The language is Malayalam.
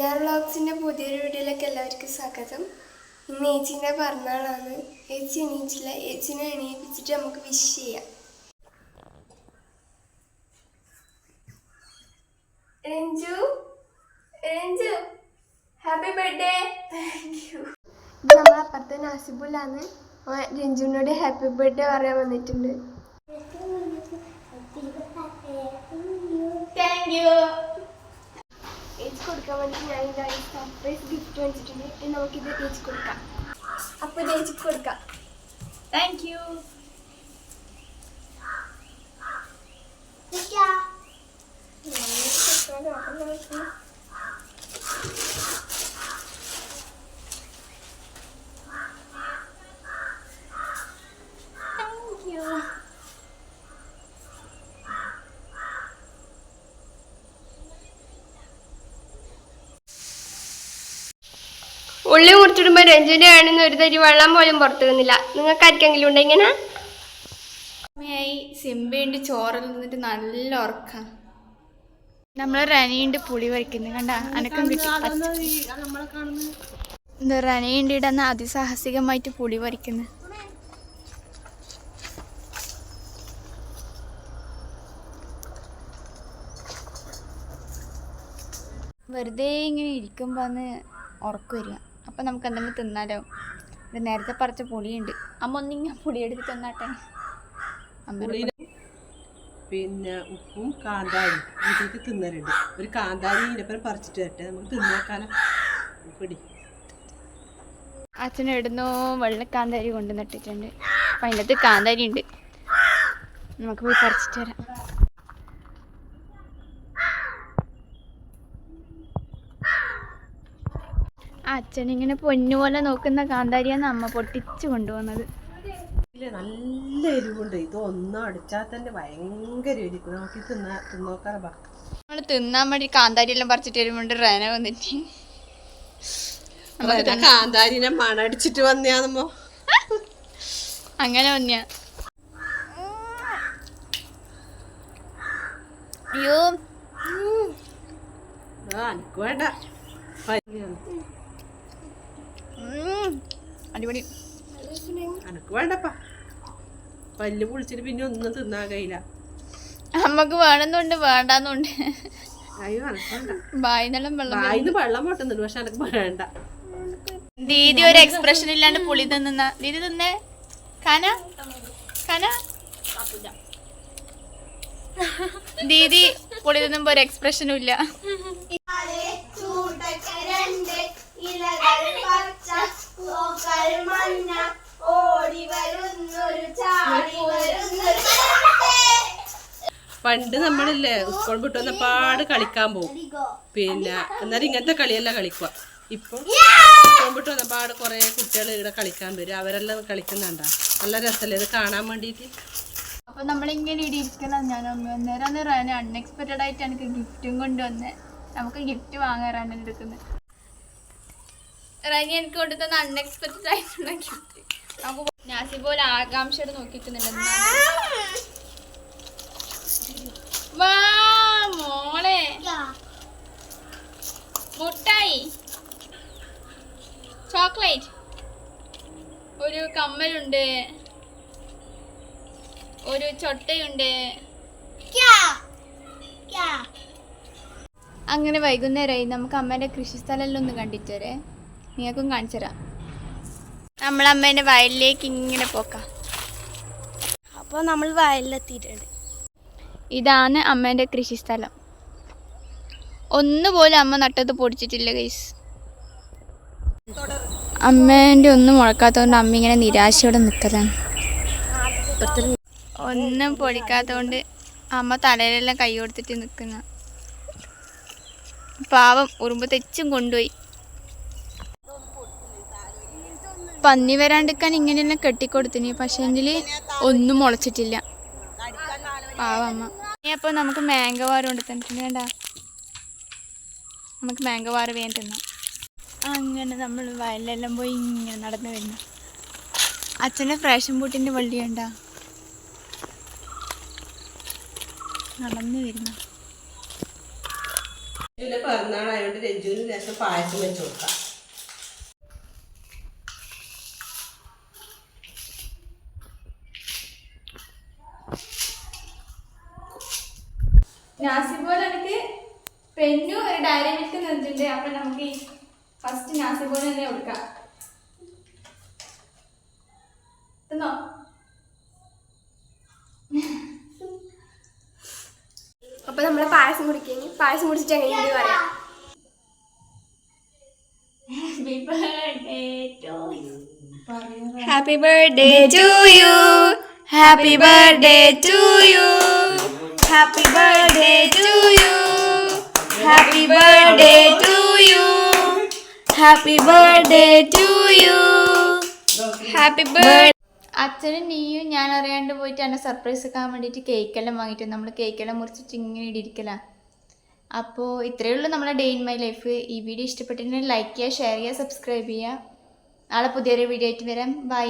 മിനാർ വ്ളോഗ്സിന്റെ പുതിയൊരു വീഡിയോയിലേക്ക് എല്ലാവർക്കും സ്വാഗതം. ഇന്ന് ഏച്ചീന്റെ പിറന്നാളാണ്. ഏച്ചി എണീച്ചില്ല ഏച്ചിനെ എണീപ്പിച്ചിട്ട് നമുക്ക് വിഷ് ചെയ്യാം. Ranju Ranju happy birthday thank you ഇത് നമ്മളെ അപ്പുറത്തെ നാസിബുലാണ് രഞ്ജുവിനോട് ഹാപ്പി ബർത്ത്ഡേ പറയാൻ വന്നിട്ടുണ്ട്. താങ്ക് യു കൊടുക്കാൻ വേണ്ടി ഞാൻ ഇതാ ഈ സർപ്രൈസ് ഗിഫ്റ്റ് വെച്ചിട്ടുണ്ട് ഇനി നമുക്കിത് ചേച്ചി കൊടുക്കാം. അപ്പോൾ ചേച്ചി കൊടുക്കാം. താങ്ക് യു താങ്ക് ഉള്ളി മുറിച്ചിടുമ്പോൾ രഞ്ജുവിന്റെ ആണെന്ന് ഒരു തരി വെള്ളം പോലും പുറത്തു വന്നില്ല നിങ്ങൾക്ക് ആർക്കെങ്കിലും ഉണ്ടോ ഇങ്ങനെ? സിംബയുണ്ട് ചോറിൽ നിന്നിട്ട് നല്ല ഉറക്കം. നമ്മൾ റനിയുണ്ട് പുളി വരയ്ക്കുന്നത് കണ്ട അനക്കം കിട്ടി. റനിയുണ്ട് ഇടന്ന് അതിസാഹസികമായിട്ട് പുളി വരയ്ക്കുന്നത് വെറുതെ ഇങ്ങനെ ഇരിക്കുമ്പോൾ അന്ന് വരിക. അപ്പം നമുക്ക് എന്തെങ്കിലും തിന്നാലോ. ഇത് നേരത്തെ പറിച്ച പൊടിയുണ്ട്. അമ്മ ഒന്നിങ്ങനെ പൊടി എടുത്ത് തിന്നാട്ടെ. അമ്മ പിന്നെ ഉപ്പും കാന്താരി വീട്ടിലേക്ക് തിന്നലുണ്ട്. ഒരു കാന്താരി ഇതിനൊപ്പം പറിച്ചിട്ട് വരട്ടെ. നമുക്ക് തിന്നാക്കാനോ പിടി. അച്ഛൻ വെള്ള കാന്താരി കൊണ്ട് നട്ടിട്ടുണ്ട് അപ്പം അതിന്റെ അകത്ത് കാന്താരി ഉണ്ട്. നമുക്ക് പോയി പറിച്ചിട്ട് വരാം. അച്ഛൻ ഇങ്ങനെ പൊന്നുപോലെ നോക്കുന്ന കാന്താരിയാണ് അമ്മ പൊട്ടിച്ചു കൊണ്ടുപോകുന്നത്. നല്ല എരിവുണ്ട്. ഇത് ഒന്നും അടിച്ചാൽ തന്നെ ഭയങ്കര എരിക്കും നോക്കി തിന്നാ തിന്നോക്കാറ നമ്മൾ തിന്നാൻ വേണ്ടി കാന്താരി എല്ലാം പറിച്ചിട്ട് വരുമ്പോണ്ട് റേന വന്നിട്ട്. കാന്താരിനെ മണടിച്ചിട്ട് വന്നോ അങ്ങനെ വന്നിയാ. അയ്യോ. എനിക്ക് വേണ്ട. അടിപൊളി. അനക്ക് വേണ്ടപ്പാ. പല്ല് പൊളിച്ചിട്ട് പിന്നെ ഒന്നും തിന്നാൻ കഴിയില്ല. അമ്മയ്ക്ക് വേണമെന്നുണ്ട് വേണ്ടെന്നുണ്ട്. അയ്യോ എനക്ക് വായിന്നെല്ലാം വെള്ളം വായിന്ന് വെള്ളം പൊട്ടുന്നുണ്ട് പക്ഷെ അനക്ക് വേണ്ട. ദീദി ഒരു എക്സ്പ്രഷൻ ഇല്ലാണ്ട് പുളി തിന്നുന്ന. ദീദി തിന്നേ. കന? കന? ദീദി പുളി തിന്നുമ്പോ ഒരു എക്സ്പ്രഷനും ഇല്ല. പണ്ട് നമ്മളില്ലേ സ്കൂൾ വിട്ട് പാട് കളിക്കാൻ പോകും പിന്നെ എന്നാലും ഇങ്ങനത്തെ കളിയല്ല കളിക്കുക. ഇപ്പൊ സ്കൂൾ വിട്ട് പാട് കുറെ കുട്ടികൾ ഇവിടെ കളിക്കാൻ വരും. അവരെല്ലാം കളിക്കുന്നുണ്ടാ? നല്ല രസമല്ലേ ഇത് കാണാൻ വേണ്ടിയിട്ട് അപ്പൊ നമ്മളിങ്ങനെ ഇവിടെ ഇരിക്കണം ഞാൻ അന്നേരം റേന അൺഎക്സ്പെക്റ്റഡ് ആയിട്ട് എനിക്ക് ഗിഫ്റ്റും കൊണ്ടുവന്നേ നമുക്ക് ഗിഫ്റ്റ് വാങ്ങാറാണ് റേന എടുക്കുന്നത് റനി എനിക്ക് കൊണ്ടുതന്ന അൺഎക്സ്പെക്റ്റഡ് ആയിട്ടുള്ള ഗിഫ്റ്റ് നമുക്ക് നാസി പോലെ ആകാംക്ഷയോട് നോക്കിക്കുന്നുണ്ട് വാ മോളെ. മുട്ടായി. ചോക്ലേറ്റ്. ഒരു കമ്മലുണ്ട്. ഒരു ചൊട്ടയുണ്ട്. അങ്ങനെ വൈകുന്നേരമായി നമുക്ക് അമ്മേന്റെ കൃഷിസ്ഥലമെല്ലാം ഒന്ന് കണ്ടിട്ട് വരേ. നിങ്ങൾക്കും കാണിച്ചു തരാം. നമ്മളമ്മേന്റെ വയലിലേക്ക് ഇങ്ങനെ പോക്കാം. അപ്പോൾ നമ്മൾ വയലിലെത്തിയിട്ടുണ്ട്. ഇതാണ് അമ്മേന്റെ കൃഷിസ്ഥലം. ഒന്നുപോലും അമ്മ നട്ടത് പൊടിച്ചിട്ടില്ല ഗൈസ് അമ്മേന്റെ ഒന്നും മുഴക്കാത്തതുകൊണ്ട് അമ്മ ഇങ്ങനെ നിരാശയോടെ നിൽക്കലാണ്. ഒന്നും പൊടിക്കാത്തതുകൊണ്ട് അമ്മ തലയിലെല്ലാം കൈ കൊടുത്തിട്ട് നിൽക്കുന്ന. പാവം ഉറുമ്പ് തെച്ചും കൊണ്ടുപോയി. പന്നി വരാണ്ടിരിക്കാൻ ഇങ്ങനെയെല്ലാം കെട്ടിക്കൊടുത്തിന്. പക്ഷേ എങ്കിൽ ഒന്നും മുളച്ചിട്ടില്ല. പാവമ്മ ഇനി നമുക്ക് വാർ കൊണ്ട് തന്നിട്ടുണ്ട് വേണ്ട നമുക്ക് മാങ്കവാറ് വേഗം തിന്നാം. അങ്ങനെ നമ്മൾ വയലിലെല്ലാം പോയി ഇങ്ങനെ നടന്നു വരുന്നു. അച്ഛന്റെ ഫ്രാഷൻ ബൂട്ടിന്റെ വള്ളി കണ്ട? നടന്നു വരുന്നു. പിറന്നാളായതുകൊണ്ട് രഞ്ജുവിന് ലേശം പായസം വെച്ച് കൊടുക്കാം. നാസിബോൾ എനിക്ക് പെന്നു ഒരു ഡയറി മിൽക്ക് നിന്നിട്ടുണ്ട് അപ്പൊ നമുക്ക് ഫസ്റ്റ് നാസിബോൾ തന്നെ കൊടുക്കാം. തിന്നോ? അപ്പൊ നമ്മൾ പായസം കുടിക്കഴിഞ്ഞ് പായസം കുടിച്ചിട്ട് എങ്ങനെയുണ്ട് പറയാം. Happy birthday to you happy birthday to you happy birthday to you happy birthday to you happy birthday to you happy birthday അച്ഛനും നീയും ഞാൻ അറിയാണ്ട് പോയിട്ട് എന്നെ സർപ്രൈസ് ആക്കാൻ വേണ്ടിയിട്ട് കേക്കെല്ലാം വാങ്ങിയിട്ട് നമ്മൾ കേക്കെല്ലാം മുറിച്ചിട്ട് ഇങ്ങനെ ഇടിയിരിക്കല. അപ്പോൾ ഇത്രയേ ഉള്ളൂ നമ്മുടെ ഡേ ഇൻ മൈ ലൈഫ് ഈ വീഡിയോ ഇഷ്ടപ്പെട്ടിട്ടുണ്ടെങ്കിൽ ലൈക്ക് ചെയ്യുക ഷെയർ ചെയ്യുക സബ്സ്ക്രൈബ് ചെയ്യുക. നാളെ പുതിയൊരു വീഡിയോ ആയിട്ട് വരാം. ബൈ